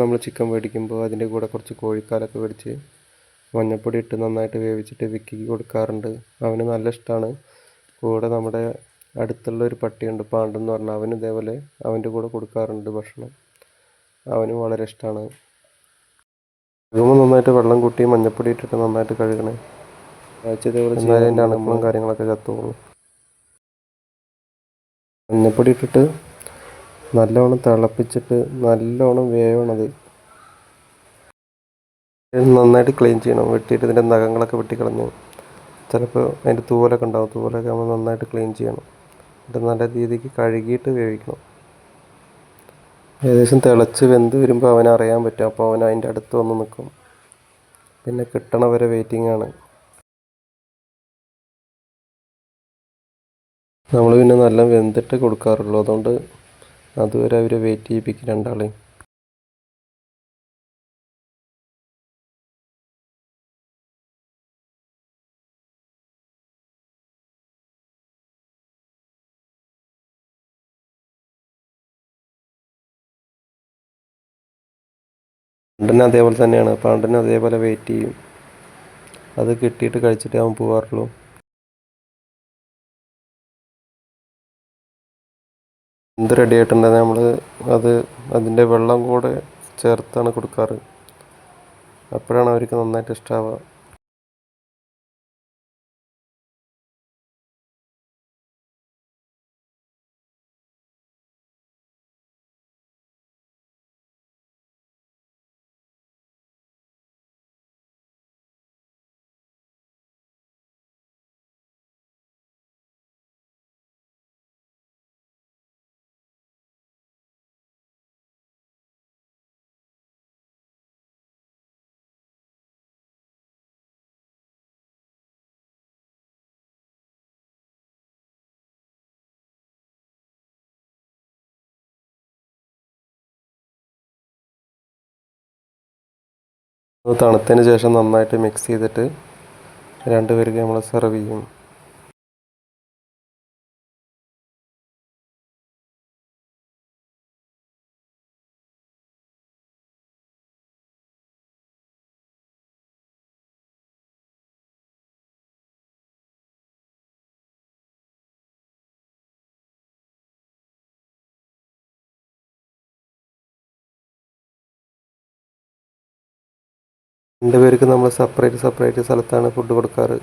നമ്മൾ ചിക്കൻ മേടിക്കുമ്പോൾ അതിന്റെ കൂടെ കുറച്ച് കോഴിക്കാലൊക്കെ മേടിച്ച് മഞ്ഞപ്പൊടി ഇട്ട് നന്നായിട്ട് വേവിച്ചിട്ട് വിക്കിക്ക് കൊടുക്കാറുണ്ട്. അവന് നല്ല ഇഷ്ടമാണ് കൂടെ നമ്മുടെ അടുത്തുള്ള ഒരു പട്ടിയുണ്ട് പാണ്ടെന്ന് പറഞ്ഞാൽ അവന് ഇതേപോലെ അവന്റെ കൂടെ കൊടുക്കാറുണ്ട് ഭക്ഷണം. അവനും വളരെ ഇഷ്ടമാണ് കഴുകുമ്പോൾ നന്നായിട്ട് വെള്ളം കൂട്ടി മഞ്ഞപ്പൊടി ഇട്ടിട്ട് നന്നായിട്ട് കഴുകണേ. ഇതേപോലെ അതിന്റെ അണുക്കളും കാര്യങ്ങളൊക്കെ ചത്തുള്ളൂ. മഞ്ഞപ്പൊടി ഇട്ടിട്ട് നല്ലോണം തിളപ്പിച്ചിട്ട് നല്ലോണം വേവണത് നന്നായിട്ട് ക്ലീൻ ചെയ്യണം. വെട്ടിയിട്ട് ഇതിന്റെ നഖങ്ങളൊക്കെ വെട്ടിക്കളഞ്ഞ് ചിലപ്പോൾ അതിന്റെ തൂവലൊക്കെ ഉണ്ടാവും. തൂവലൊക്കെ നമ്മൾ നന്നായിട്ട് ക്ലീൻ ചെയ്യണം. എന്നിട്ട് നല്ല രീതിക്ക് കഴുകിയിട്ട് വേവിക്കണം. ഏകദേശം തിളച്ച് വെന്ത് വരുമ്പോൾ അവനെ അറിയാൻ പറ്റും. അപ്പോൾ അവൻ അതിന്റെ അടുത്ത് വന്ന് നിൽക്കും പിന്നെ കിട്ടണ വരെ വെയിറ്റിംഗ് ആണ്. നമ്മൾ പിന്നെ നല്ല വെന്തിട്ട് കൊടുക്കാറുള്ളൂ. അതുകൊണ്ട് അതുവരെ അവർ വെയിറ്റ് ചെയ്യിപ്പിക്കും രണ്ടാളെയും. പാണ്ടന് അതേപോലെ തന്നെയാണ്. പാണ്ടന് അതേപോലെ വെയിറ്റ് ചെയ്യും. അത് കിട്ടിയിട്ട് കഴിച്ചിട്ടേ അവൻ പോകാറുള്ളൂ എന്ത് റെഡി ആയിട്ടുണ്ടെങ്കിൽ നമ്മൾ അത് അതിന്റെ വെള്ളം കൂടെ ചേർത്താണ് കൊടുക്കാറ്. അപ്പോഴാണ് അവർക്ക് നന്നായിട്ട് ഇഷ്ടമാവുക അത് തണുത്തതിന് ശേഷം നന്നായിട്ട് മിക്സ് ചെയ്തിട്ട് രണ്ട് പേർക്ക് നമ്മൾ സെർവ് ചെയ്യും. രണ്ടുപേർക്ക് നമ്മൾ സെപ്പറേറ്റ് സെപ്പറേറ്റ് സ്ഥലത്താണ് ഫുഡ് കൊടുക്കാറ്.